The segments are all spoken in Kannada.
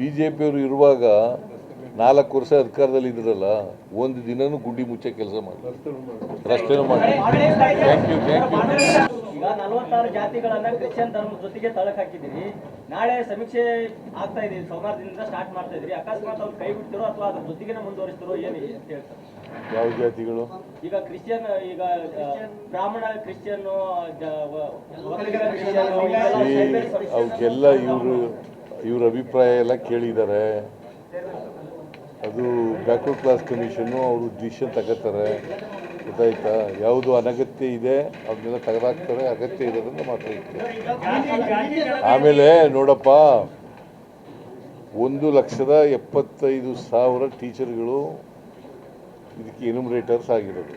ಬಿ ಜೆ ಪಿಯವರು ಇರುವಾಗ ನಾಲ್ಕು ವರ್ಷ ಅಧಿಕಾರದಲ್ಲಿ ಇದ್ರಲ್ಲ ಒಂದು ದಿನನೂ ಗುಡ್ಡಿ ಮುಚ್ಚೆ ಕೆಲಸ ಮಾಡಿ. ರಸ್ತೆನೂ ಮಾಡಿ. ಥ್ಯಾಂಕ್ ಯು ಥ್ಯಾಂಕ್ ಯು ಈಗ ನಲವತ್ತಾರು ಜಾತಿಗಳನ್ನ ಕ್ರಿಶ್ಚಿಯನ್ ಧರ್ಮದ ಜೊತೆಗೆ ತಳಕ್ ಹಾಕಿದ್ದೀರಿ. ನಾಳೆ ಸಮೀಕ್ಷೆ ಆಗ್ತಾ ಇದೆ ಸೋಮವಾರದಿಂದ ಸ್ಟಾರ್ಟ್ ಮಾಡ್ತಾ ಇದ್ರಿ ಅಕಸ್ಮಾತ್ ಅವ್ರು ಕೈ ಬಿಡ್ತಿರೋ ಅಥವಾ ಅದ್ರ ಜೊತೆಗೆ ಮುಂದುವರಿಸ್ತಿರೋ ಏನು ಅಂತ ಹೇಳ್ತಾರೆ? ಯಾವ ಜಾತಿಗಳು? ಈಗ ಕ್ರಿಶ್ಚಿಯನ್ ಈಗ ಬ್ರಾಹ್ಮಣ ಕ್ರಿಶ್ಚಿಯನ್ ಅವಕ್ಕೆಲ್ಲ ಇವರು ಇವ್ರ ಅಭಿಪ್ರಾಯ ಎಲ್ಲ ಕೇಳಿದ್ದಾರೆ. ಅದು ಬ್ಯಾಕ್ವರ್ಡ್ ಕ್ಲಾಸ್ ಕಮಿಷನ್ನು ಅವರು ಡಿಸಿಷನ್ ತಗೋತಾರೆ. ಗೊತ್ತಾಯ್ತಾ? ಯಾವುದು ಅನಗತ್ಯ ಇದೆ ಅದನ್ನೆಲ್ಲ ತೆಗೆದಾಕ್ತಾರೆ, ಅಗತ್ಯ ಇರೋದ್ರಿಂದ ಮಾತ್ರ ಮಾತಾಡ್ತಾರೆ. ಆಮೇಲೆ ನೋಡಪ್ಪ, ಒಂದು ಲಕ್ಷದ ಎಪ್ಪತ್ತೈದು ಸಾವಿರ ಟೀಚರ್ಗಳು ಇದಕ್ಕೆ ಎನುಮರೇಟರ್ಸ್ ಆಗಿರೋದು.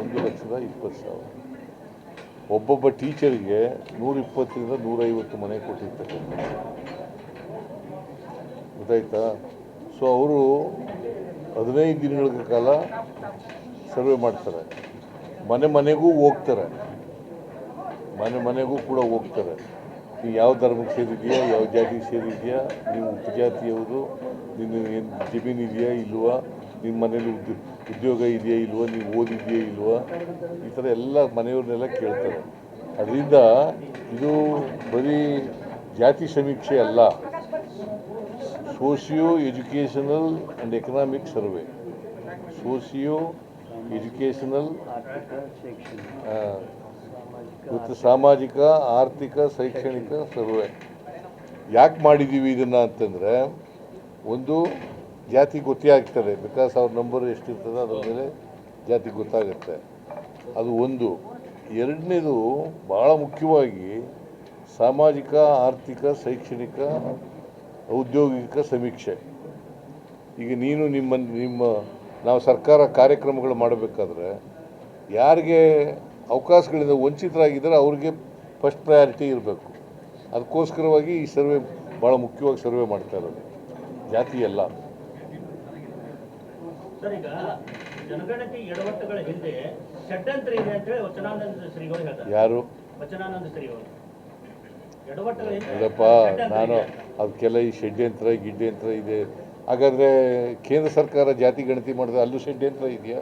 ಒಂದು ಲಕ್ಷದ ಇಪ್ಪತ್ತು ಸಾವಿರ. ಒಬ್ಬೊಬ್ಬ ಟೀಚರ್ಗೆ ನೂರಿಪ್ಪತ್ತರಿಂದ ನೂರೈವತ್ತು ಮನೆ ಕೊಟ್ಟಿರ್ತಕ್ಕಂಥ ಗೊತ್ತಾಯ್ತಾ ಸೊ ಅವರು ಹದಿನೈದು ದಿನಗಳ ಕಾಲ ಸರ್ವೆ ಮಾಡ್ತಾರೆ. ಮನೆ ಮನೆಗೂ ಹೋಗ್ತಾರೆ. ಮನೆ ಮನೆಗೂ ಕೂಡ ಹೋಗ್ತಾರೆ. ನೀವು ಯಾವ ಧರ್ಮಕ್ಕೆ ಸೇರಿದೆಯಾ? ಯಾವ ಜಾತಿಗೆ ಸೇರಿದೆಯಾ? ನೀವು ಉಪಜಾತಿಯವರು ನಿನ್ನ ಏನು ಜಮೀನು ಇದೆಯಾ ಇಲ್ವಾ? ನಿಮ್ಮ ಮನೇಲಿ ಉದ್ಯೋಗ ಉದ್ಯೋಗ ಇದೆಯಾ ಇಲ್ವಾ? ನೀವು ಓದಿದೆಯಾ ಇಲ್ವಾ? ಈ ಥರ ಎಲ್ಲ ಮನೆಯವ್ರನ್ನೆಲ್ಲ ಕೇಳ್ತಾರೆ. ಅದರಿಂದ ಇದು ಬರೀ ಜಾತಿ ಸಮೀಕ್ಷೆ ಅಲ್ಲ. Socio educational and economic survey socio educational ಮತ್ತು ಸಾಮಾಜಿಕ, ಆರ್ಥಿಕ, ಶೈಕ್ಷಣಿಕ ಸರ್ವೆ ಯಾಕೆ ಮಾಡಿದ್ದೀವಿ ಇದನ್ನು ಅಂತಂದರೆ, ಒಂದು ಜಾತಿ ಗೊತ್ತೇ ಆಗ್ತದೆ ಬಿಕಾಸ್ ಅವ್ರ ನಂಬರ್ ಎಷ್ಟಿರ್ತದೆ ಅದರ ಮೇಲೆ ಜಾತಿ ಗೊತ್ತಾಗುತ್ತೆ. ಅದು ಒಂದು. ಎರಡನೇದು ಭಾಳ ಮುಖ್ಯವಾಗಿ ಸಾಮಾಜಿಕ, ಆರ್ಥಿಕ, ಶೈಕ್ಷಣಿಕ ಔದ್ಯೋಗಿಕ ಸಮೀಕ್ಷೆ. ಈಗ ನೀನು ನಿಮ್ಮ ನಿಮ್ಮ ನಾವು ಸರ್ಕಾರ ಕಾರ್ಯಕ್ರಮಗಳು ಮಾಡಬೇಕಾದ್ರೆ ಯಾರಿಗೆ ಅವಕಾಶಗಳಿಂದ ವಂಚಿತರಾಗಿದ್ದರೆ ಅವ್ರಿಗೆ ಫಸ್ಟ್ ಪ್ರಯಾರಿಟಿ ಇರಬೇಕು. ಅದಕ್ಕೋಸ್ಕರವಾಗಿ ಈ ಸರ್ವೆ ಭಾಳ ಮುಖ್ಯವಾಗಿ ಸರ್ವೆ ಮಾಡ್ತಾ ಇರೋದು. ಜಾತಿ ಎಲ್ಲ. ಯಾರು? ನೋಡಪ್ಪ ನಾನು. ಅದಕ್ಕೆಲ್ಲ ಈ ಷಡ್ಯಂತ್ರ, ಗಿಡ್ಯಂತ್ರ ಇದೆ. ಹಾಗಾದರೆ ಕೇಂದ್ರ ಸರ್ಕಾರ ಜಾತಿ ಗಣತಿ ಮಾಡಿದ್ರೆ ಅಲ್ಲೂ ಷಡ್ಯಂತ್ರ ಇದೆಯಾ?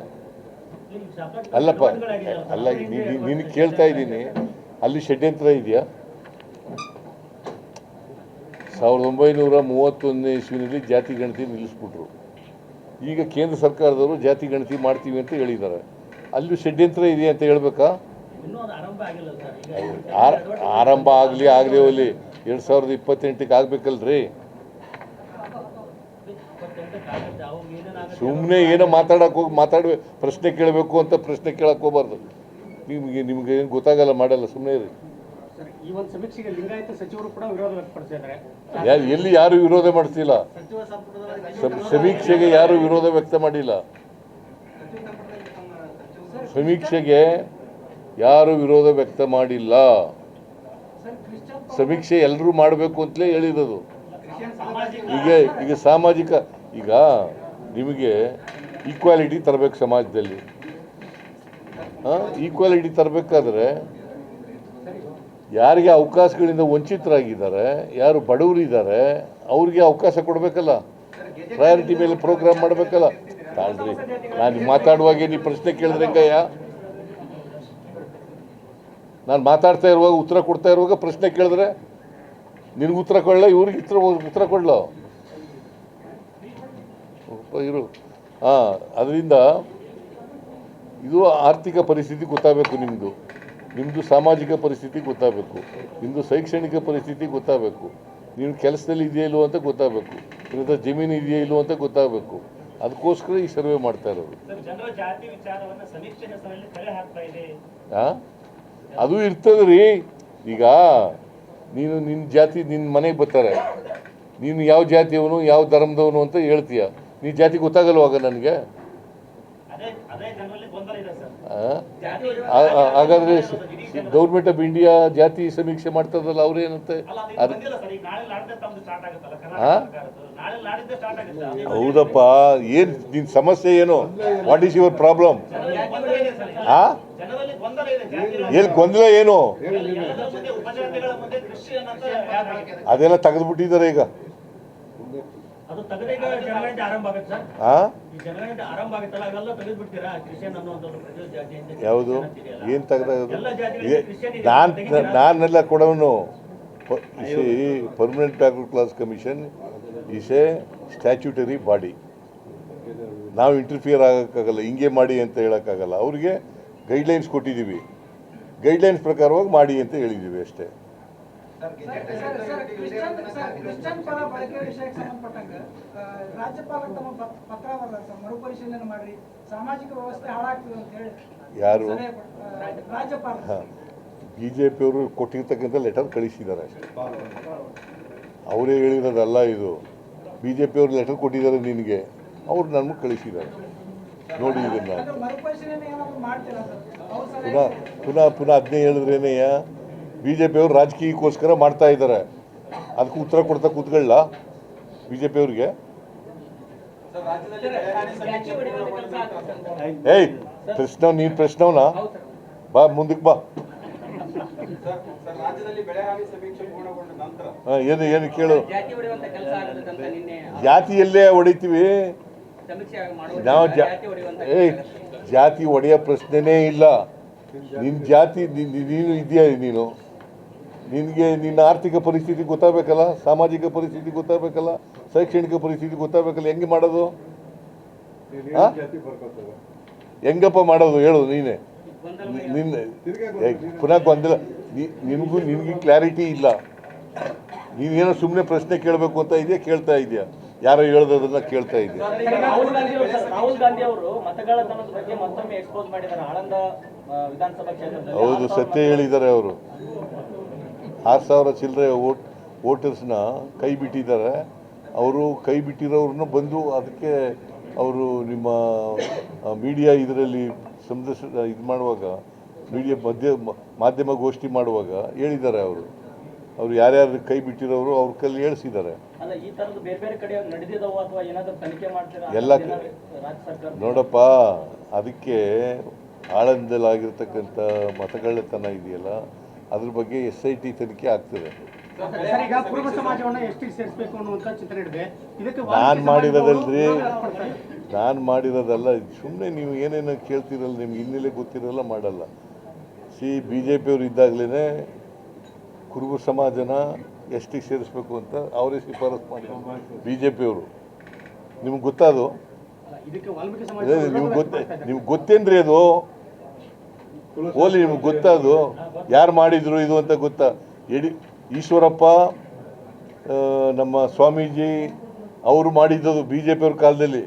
ಅಲ್ಲಪ್ಪ, ಅಲ್ಲ ನೀನು ಕೇಳ್ತಾ ಇದ್ದೀನಿ. ಅಲ್ಲಿ ಷಡ್ಯಂತ್ರ ಇದೆಯಾ? ಸಾವಿರದ ಒಂಬೈನೂರ ಮೂವತ್ತೊಂದನೇ ಇಸ್ವಿನಲ್ಲಿ ಜಾತಿ ಗಣತಿ ನಿಲ್ಲಿಸ್ಬಿಟ್ರು. ಈಗ ಕೇಂದ್ರ ಸರ್ಕಾರದವರು ಜಾತಿ ಗಣತಿ ಮಾಡ್ತೀವಿ ಅಂತ ಹೇಳಿದ್ದಾರೆ. ಅಲ್ಲೂ ಷಡ್ಯಂತ್ರ ಇದೆಯಾ ಅಂತ ಹೇಳ್ಬೇಕಾ? ಆರಂಭ ಆಗಲಿ ಸರ್. ಈಗ ಆರಂಭ ಆಗಲಿ ಆಗದೆ ಹೋಗಲಿ ಎರಡು ಸಾವಿರದ ಇಪ್ಪತ್ತೆಂಟಕ್ಕೆ ಆಗ್ಬೇಕಲ್ರಿ? ಸುಮ್ಮನೆ ಏನೋ ಮಾತಾಡಕ್ಕೆ ಹೋಗಿ ಮಾತಾಡ್ಬೇಕು ಪ್ರಶ್ನೆ ಕೇಳಬೇಕು ಅಂತ ಪ್ರಶ್ನೆ ಕೇಳಕ್ಕೆ ಹೋಗ್ಬಾರ್ದು. ನಿಮಗೆ ನಿಮ್ಗೆ ಏನು ಗೊತ್ತಾಗಲ್ಲ ಮಾಡಲ್ಲ ಸುಮ್ಮನೆ ಇರಿ. ಸರ್ ಈ ಒಂದು ಸಮೀಕ್ಷೆಗೆ ಲಿಂಗಾಯತ ಸಚಿವರು ಕೂಡ ವಿರೋಧ ವ್ಯಕ್ತಪಡಿಸಿದ್ದಾರೆ. ಯಾರು ಎಲ್ಲಿ ಯಾರು ವಿರೋಧ ಮಾಡ್ತಿಲ್ಲ ಸಮ್- ಸಮೀಕ್ಷೆಗೆ ಯಾರು ವಿರೋಧ ವ್ಯಕ್ತ ಮಾಡಿಲ್ಲ? ಸಮೀಕ್ಷೆಗೆ ಯಾರು ವಿರೋಧ ವ್ಯಕ್ತ ಮಾಡಿಲ್ಲ. ಸಮೀಕ್ಷೆ ಎಲ್ಲರೂ ಮಾಡಬೇಕು ಅಂತಲೇ ಹೇಳಿರೋದು. ಈಗ ಈಗ ಸಾಮಾಜಿಕ ಈಗ ನಿಮಗೆ ಈಕ್ವಾಲಿಟಿ ತರಬೇಕು ಸಮಾಜದಲ್ಲಿ. ಈಕ್ವಾಲಿಟಿ ತರಬೇಕಾದ್ರೆ ಯಾರಿಗೆ ಅವಕಾಶಗಳಿಂದ ವಂಚಿತರಾಗಿದ್ದಾರೆ ಯಾರು ಬಡವರಿದ್ದಾರೆ ಅವ್ರಿಗೆ ಅವಕಾಶ ಕೊಡಬೇಕಲ್ಲ. ಪ್ರಯಾರಿಟಿ ಮೇಲೆ ಪ್ರೋಗ್ರಾಮ್ ಮಾಡಬೇಕಲ್ಲ. ತಾಳ್ರಿ ನಾನು ಮಾತಾಡುವಾಗೆ ನೀವು ಪ್ರಶ್ನೆ ಕೇಳಿದ್ರೆ ಹೆಂಗಯ್ಯ ನಾನು ಮಾತಾಡ್ತಾ ಇರುವಾಗ ಉತ್ತರ ಕೊಡ್ತಾ ಇರುವಾಗ ಪ್ರಶ್ನೆ ಕೇಳಿದ್ರೆ ನಿನಗೆ ಉತ್ತರ ಕೊಡಲ್ಲ ಇವ್ರಿಗೆ ಉತ್ತರ ಉತ್ತರ ಕೊಡಲ್ಲ ಇರು. ಹಾಂ ಅದರಿಂದ ಇದು ಆರ್ಥಿಕ ಪರಿಸ್ಥಿತಿ ಗೊತ್ತಾಗಬೇಕು ನಿಮ್ಮದು ನಿಮ್ಮದು ಸಾಮಾಜಿಕ ಪರಿಸ್ಥಿತಿ ಗೊತ್ತಾಗಬೇಕು. ನಿಮ್ಮದು ಶೈಕ್ಷಣಿಕ ಪರಿಸ್ಥಿತಿ ಗೊತ್ತಾಗಬೇಕು. ನೀನು ಕೆಲಸದಲ್ಲಿ ಇದೆಯಾ ಇಲ್ಲೋ ಅಂತ ಗೊತ್ತಾಗಬೇಕು. ಹತ್ರ ಜಮೀನು ಇದೆಯಾ ಇಲ್ಲೋ ಅಂತ ಗೊತ್ತಾಗಬೇಕು. ಅದಕ್ಕೋಸ್ಕರ ಈ ಸರ್ವೆ ಮಾಡ್ತಾ ಇರೋದು. ಸರ್ ಅದು ಇರ್ತದೆ ರೀ ಈಗ ನೀನು ನಿನ್ನ ಜಾತಿ ನಿನ್ನ ಮನೆಗೆ ಬರ್ತಾರೆ. ನೀನು ಯಾವ ಜಾತಿಯವನು ಯಾವ ಧರ್ಮದವನು ಅಂತ ಹೇಳ್ತೀಯ. ನೀ ಜಾತಿ ಗೊತ್ತಾಗಲ್ವಾಗ ನನಗೆ? ಹಾಗಾದ್ರೆ ಗೌರ್ಮೆಂಟ್ ಆಫ್ ಇಂಡಿಯಾ ಜಾತಿ ಸಮೀಕ್ಷೆ ಮಾಡ್ತದಲ್ಲ ಅವ್ರೇನಂತೆ ಹೌದಪ್ಪ. ಏನು ನಿನ್ನ ಸಮಸ್ಯೆ ಏನು? What is your problem. ಆ? ಜನರಲ್ಲಿ ಗೊಂದಲ ಇದೆ. ಜಾತಿ ಏನು ಅದೆಲ್ಲ ತೆಗೆದ್ಬಿಟ್ಟಿದ್ದಾರೆ ಈಗ. ಅದು ತೆಗೆದೀಗ ಜನಗಣತಿ ಆರಂಭ ಆಗುತ್ತೆ ಸರ್. ಆ? ಈ ಆರಂಭ ಆಗುತ್ತಲ್ಲ ಅವೆಲ್ಲ ತೆಗೆದು ಬಿಡ್ತೀರಾ ಕ್ರಿಶ್ಚಿಯನ್ ಅನ್ನುವಂಥದ್ದು ಪ್ರತಿಯೊಂದು ಜಾತಿಯಿಂದ ಯಾವುದು. ಏನು ತೆಗ್ದಾಗದು ಎಲ್ಲ ನಾನು? ನಾನೆಲ್ಲ ಕೊಡೋನು. Permanent backward class commission is a statutory body ನಾವು ಇಂಟರ್ಫಿಯರ್ ಆಗೋಕ್ಕಾಗಲ್ಲ ಹಿಂಗೆ ಮಾಡಿ ಅಂತ ಹೇಳೋಕ್ಕಾಗಲ್ಲ. ಅವ್ರಿಗೆ ಗೈಡ್ಲೈನ್ಸ್ ಕೊಟ್ಟಿದ್ದೀವಿ. ಗೈಡ್ಲೈನ್ಸ್ ಪ್ರಕಾರವಾಗಿ ಮಾಡಿ ಅಂತ ಹೇಳಿದ್ದೀವಿ ಅಷ್ಟೇ. ಯಾರು? ಬಿ ಜೆ ಪಿಯವರು ಕೊಟ್ಟಿರ್ತಕ್ಕಂಥ ಲೆಟರ್ ಕಳಿಸಿದ್ದಾರೆ ಅಷ್ಟೇ. ಅವರೇ ಹೇಳಿರೋದಲ್ಲ ಇದು. ಬಿ ಜೆ ಲೆಟರ್ ಕೊಟ್ಟಿದ್ದಾರೆ ನಿನಗೆ. ಅವ್ರು ನಮಗೆ ಕಳಿಸಿದ್ದಾರೆ. ನೋಡಿ ಇದನ್ನ. ಪುನಃ ಪುನಃ ಪುನಃ ಅದನ್ನೇ ಹೇಳಿದ್ರೇನೆಯ ಬಿ ಜೆ ಪಿಯವರು ರಾಜಕೀಯಕ್ಕೋಸ್ಕರ ಮಾಡ್ತಾ ಇದ್ದಾರೆ. ಅದಕ್ಕೆ ಉತ್ತರ ಕೊಡ್ತಾ ಕೂತ್ಕೊಳ್ಳ ಬಿ ಜೆ ಪಿಯವ್ರಿಗೆ ಏಯ್ ಪ್ರಶ್ನವ್ ನೀನು ಪ್ರಶ್ನವನಾ ಬಾ ಮುಂದಕ್ಕೆ ಬಾ. ಏನು ಏನು ಕೇಳು. ಜಾತಿ ಹೊಡೆಯುವಂತ ಕೆಲಸ ಆಗದಂತ ನಿನ್ನೆ. ಜಾತಿಯಲ್ಲೇ ಹೊಡಿತೀವಿ. ನಾವು ಜಾ ಜಾತಿ ಹೊಡೆಯುವಂತ ಏಯ್ ಜಾತಿ ಒಡೆಯೋ ಪ್ರಶ್ನೆನೇ ಇಲ್ಲ. ನಿನ್ನ ಜಾತಿ ನೀನು ಇದೆಯಾ ನೀನು? ನಿನಗೆ ನಿನ್ನ ಆರ್ಥಿಕ ಪರಿಸ್ಥಿತಿ ಗೊತ್ತಾಗಬೇಕಲ್ಲ? ಸಾಮಾಜಿಕ ಪರಿಸ್ಥಿತಿ ಗೊತ್ತಾಗಬೇಕಲ್ಲ? ಶೈಕ್ಷಣಿಕ ಪರಿಸ್ಥಿತಿ ಗೊತ್ತಾಗಬೇಕಲ್ಲ? ಹೆಂಗೆ ಮಾಡೋದು? ಹೆಂಗಪ್ಪ ಮಾಡೋದು ಹೇಳು ನೀನೆ. ನಿನ್ನ ಪುನಃ ಗೊಂದಲ ನೀ- ನಿನಗೂ ನಿನಗೆ ಕ್ಲಾರಿಟಿ ಇಲ್ಲ. ನೀನೇನೋ ಸುಮ್ಮನೆ ಪ್ರಶ್ನೆ ಕೇಳಬೇಕು ಅಂತ ಇದೆಯಾ? ಕೇಳ್ತಾ ಇದೆಯಾ? ಯಾರೋ ಹೇಳೋದನ್ನ ಕೇಳ್ತಾ ಇದ್ದೆ ಹೌದು ಸತ್ಯ ಹೇಳಿದ್ದಾರೆ ಅವರು. ಆರು ಸಾವಿರ ಚಿಲ್ಲರೆ ವೋಟ್ ವೋಟರ್ಸ್ನ ಕೈ ಬಿಟ್ಟಿದ್ದಾರೆ. ಅವರು ಕೈ ಬಿಟ್ಟಿರೋರನ್ನ ಬಂದು ಅದಕ್ಕೆ ಅವರು ನಿಮ್ಮ ಮೀಡಿಯಾ ಇದರಲ್ಲಿ ಸಂದರ್ಶ ಇದು ಮಾಡುವಾಗ ಮೀಡಿಯಾ ಮಧ್ಯ ಮಾಧ್ಯಮ ಗೋಷ್ಠಿ ಮಾಡುವಾಗ ಹೇಳಿದ್ದಾರೆ ಅವರು. ಅವರು ಯಾರ್ಯಾರು ಕೈ ಬಿಟ್ಟಿರೋರು ಅವ್ರ ಕಲ್ಲಿ ಹೇಳಿಸಿದ್ದಾರೆ. ಅಲ್ಲ ಈ ತರದ ಬೇರೆ ಬೇರೆ ಕಡೆ ನಡೆದಿದಾವ ಅಥವಾ ಏನಾದ್ರು ತನಿಖೆ ಮಾಡ್ತೀರಾ? ಎಲ್ಲ ನೋಡಪ್ಪ ಅದಕ್ಕೆ ಆಳಂದಲಾಗಿರ್ತಕ್ಕಂಥ ಮತಗಳತನ ಇದೆಯಲ್ಲ ಅದ್ರ ಬಗ್ಗೆ ಎಸ್ ಐ ಟಿ ತನಿಖೆ ಆಗ್ತದೆ. ನಾನು ಈಗ ಕುರುಬ ಸಮಾಜವನ್ನ ಎಷ್ಟು ಸೇರಿಸಬೇಕು ಅನ್ನುವಂತ ಚಿಂತನೆ ಇದೆ. ಇದಕ್ಕೆ ನಾನ್ ವಾಲ್ಮೀಕಿ ಮಾಡಿರೋದಲ್ರಿ. ನಾನು ಮಾಡಿರೋದಲ್ಲ ಸುಮ್ಮನೆ ನೀವು ಏನೇನೋ ಕೇಳ್ತಿರಲ್ಲ ನಿಮ್ಗೆ ಹಿನ್ನೆಲೆ ಗೊತ್ತಿರಲ್ಲ ಮಾಡಲ್ಲ. ಸಿ ಬಿ ಜೆ ಪಿಯವರು ಇದ್ದಾಗಲೇ ಕುರುಬ ಸಮಾಜನ ಎಷ್ಟಿಗೆ ಸೇರಿಸ್ಬೇಕು ಅಂತ ಅವರೇ ಶಿಫಾರಸು ಮಾಡಿ ಬಿ ಜೆ ಪಿಯವರು ನಿಮ್ಗೆ ಗೊತ್ತಾದು ನಿಮ್ಗೆ ಗೊತ್ತ, ನಿಮ್ಗೆ ಗೊತ್ತೇನ್ರಿ ಅದು? ಓಲಿ, ನಿಮ್ಗೆ ಗೊತ್ತಾದು ಯಾರು ಮಾಡಿದ್ರು ಇದು ಅಂತ ಗೊತ್ತಾ? ಎಡಿ, ಈಶ್ವರಪ್ಪ ನಮ್ಮ ಸ್ವಾಮೀಜಿ, ಅವರು ಮಾಡಿದ್ದದು ಬಿ ಜೆ ಪಿಯವ್ರ ಕಾಲದಲ್ಲಿ.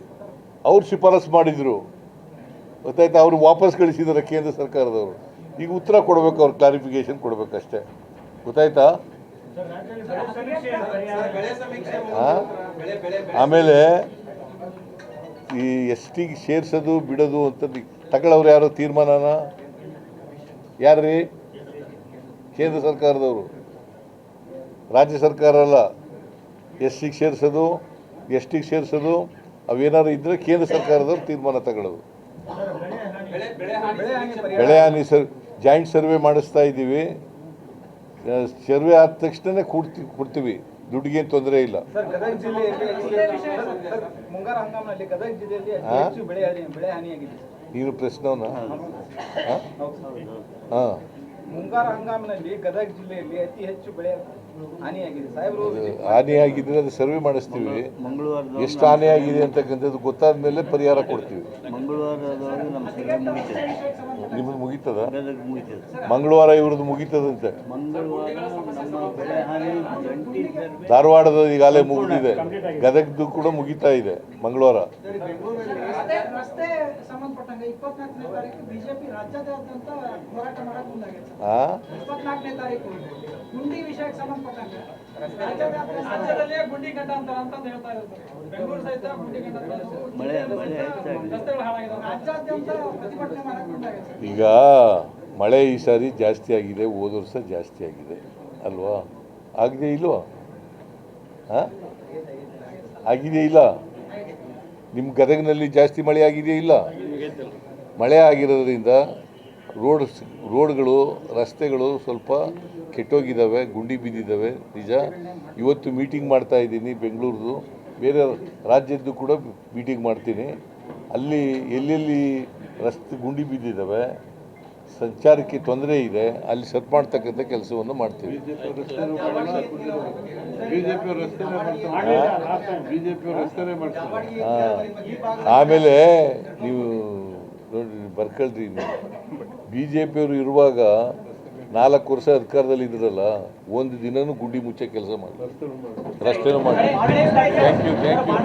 ಅವ್ರು ಶಿಫಾರಸು ಮಾಡಿದರು. ಗೊತ್ತಾಯ್ತಾ? ಅವರು ವಾಪಸ್ ಕಳಿಸಿದ್ದಾರೆ ಕೇಂದ್ರ ಸರ್ಕಾರದವರು. ಈಗ ಉತ್ತರ ಕೊಡಬೇಕು, ಅವ್ರು ಕ್ಲಾರಿಫಿಕೇಶನ್ ಕೊಡಬೇಕಷ್ಟೇ. ಗೊತ್ತಾಯ್ತಾ? ಆಮೇಲೆ ಈ ಎಸ್ ಟಿಗೆ ಸೇರ್ಸೋದು, ಬಿಡೋದು ಅಂತದ್ದು ತಗೊಳ್ಳೋರು ಯಾರು ತೀರ್ಮಾನನ? ಯಾರ್ರೀ? ಕೇಂದ್ರ ಸರ್ಕಾರದವರು. ರಾಜ್ಯ ಸರ್ಕಾರ ಅಲ್ಲ. ಎಸ್ ಟಿಗೆ ಸೇರಿಸೋದು ಎಸ್ ಸೇರಿಸೋದು ಅವೇನಾದ್ರು ಇದ್ದರೆ ಕೇಂದ್ರ ಸರ್ಕಾರದವ್ರು ತೀರ್ಮಾನ ತಗೊಳ್ಳೋದು. ಬೆಳೆ ಹಾನಿ ಸರ್ ಜಾಯಿಂಟ್ ಸರ್ವೆ ಮಾಡಿಸ್ತಾ ಇದ್ದೀವಿ ಸರ್ವೆ ಆದ ತಕ್ಷಣ ಕೊಡ್ತೀವಿ. ಕೊಡ್ತೀವಿ ದುಡ್ಡಿಗೇನು ತೊಂದರೆ ಇಲ್ಲ. ನೀನು ಪ್ರಶ್ನವನ್ನ? ಹೌದು. ಸರ್. ಹಾಂ ಮುಂಗಾರು ಹಂಗಾಮಿನಲ್ಲಿ ಗದಗ ಜಿಲ್ಲೆಯಲ್ಲಿ ಅತಿ ಹೆಚ್ಚು ಬೆಳೆ ಹಾನಿಯಾಗಿದೆ. ಸಾಹೇಬರು ಹಾನಿಯಾಗಿದ್ರೆ ಅದು ಸರ್ವೆ ಮಾಡಿಸ್ತೀವಿ. ಎಷ್ಟು ಹಾನಿಯಾಗಿದೆ ಅಂತಕ್ಕಂಥದ್ದು ಗೊತ್ತಾದ ಮೇಲೆ ಪರಿಹಾರ ಕೊಡ್ತೀವಿ. ಮಂಗಳವಾರ ನಮ್ಮ ಸರ್ವೆ ನಿಮ್ಮದು ಮುಗೀತದ? ಮಂಗಳವಾರ ಇವ್ರದ್ದು ಮುಗೀತದಂತೆ. ಮಂಗಳವಾರ ನಮ್ಮ ಬೆಳೆ ಹಾನಿ ಜಂಟಿ ಸರ್ವೆ ಧಾರವಾಡದ ಈಗಾಗಲೇ ಮುಗಿದಿದೆ ಗದಗದ್ದು ಕೂಡ ಮುಗಿತಾ ಇದೆ ಮಂಗಳವಾರ. ರಸ್ತೆ ರಸ್ತೆ ಸಂಬಂಧಪಟ್ಟಂಗೆ ಇಪ್ಪತ್ನಾಲ್ಕನೇ ಬಿಜೆಪಿ ರಾಜ್ಯಾದ್ಯಂತ ಹೋರಾಟ ಮಾಡಕ್ ಮುಂದಾಗಿದೆ ಆ? ಇಪ್ಪತ್ನಾಲ್ಕನೇ ತಾರೀಕು. ಗುಂಡಿ ವಿಷಯಕ್ಕೆ ಸಂಬಂಧಪಟ್ಟಂಗೆ ರಾಜ್ಯದಲ್ಲೇ ಗುಂಡಿ ಗಡ್ಡ ಅಂತ ಹೇಳ್ತಾ ಇದ್ದಾರೆ. ಬೆಂಗಳೂರು ಸಹಿತ ಗುಂಡಿ ಗಡ್ಡ ಮಳೆ ಈಗ ಮಳೆ ಈ ಸಾರಿ ಜಾಸ್ತಿ ಆಗಿದೆ, ಹೋದ ವರ್ಷ ಜಾಸ್ತಿ ಆಗಿದೆ. ಅಲ್ವಾ? ಆಗಿದೆ ಇಲ್ವಾ? ಹಾಂ? ಆಗಿದೆ ಇಲ್ಲ? ನಿಮ್ಮ ಗದಗಿನಲ್ಲಿ ಜಾಸ್ತಿ ಮಳೆ ಆಗಿದೆಯೇ ಇಲ್ಲ? ಮಳೆ ಆಗಿರೋದ್ರಿಂದ ರೋಡ್ ರೋಡ್ಗಳು, ರಸ್ತೆಗಳು ಸ್ವಲ್ಪ ಕೆಟ್ಟೋಗಿದ್ದಾವೆ, ಗುಂಡಿ ಬಿದ್ದಿದ್ದಾವೆ. ನಿಜ? ಇವತ್ತು ಮೀಟಿಂಗ್ ಮಾಡ್ತಾ ಇದ್ದೀನಿ ಬೆಂಗಳೂರದು. ಬೇರೆ ರಾಜ್ಯದ್ದು ಕೂಡ ಮೀಟಿಂಗ್ ಮಾಡ್ತೀನಿ. ಅಲ್ಲಿ ಎಲ್ಲೆಲ್ಲಿ ರಸ್ತೆ ಗುಂಡಿ ಬಿದ್ದಿದ್ದಾವೆ ಸಂಚಾರಕ್ಕೆ ತೊಂದರೆ ಇದೆ ಅಲ್ಲಿ ಸರಿ ಮಾಡ್ತಕ್ಕಂಥ ಕೆಲಸವನ್ನು ಮಾಡ್ತೀವಿ. ಆಮೇಲೆ ನೀವು ನೋಡಿ ಬರ್ಕೊಳ್ರಿ ನೀವು. ಬಿ ಜೆ ಪಿಯವರು ಇರುವಾಗ ನಾಲ್ಕು ವರ್ಷ ಅಧಿಕಾರದಲ್ಲಿ ಇದ್ರಲ್ಲ, ಒಂದು ದಿನನೂ ಗುಂಡಿ ಮುಚ್ಚೆ ಕೆಲಸ ಮಾಡಿ ರಸ್ತೆನೂ ಮಾಡಿ ಥ್ಯಾಂಕ್ ಯು ಥ್ಯಾಂಕ್ ಯು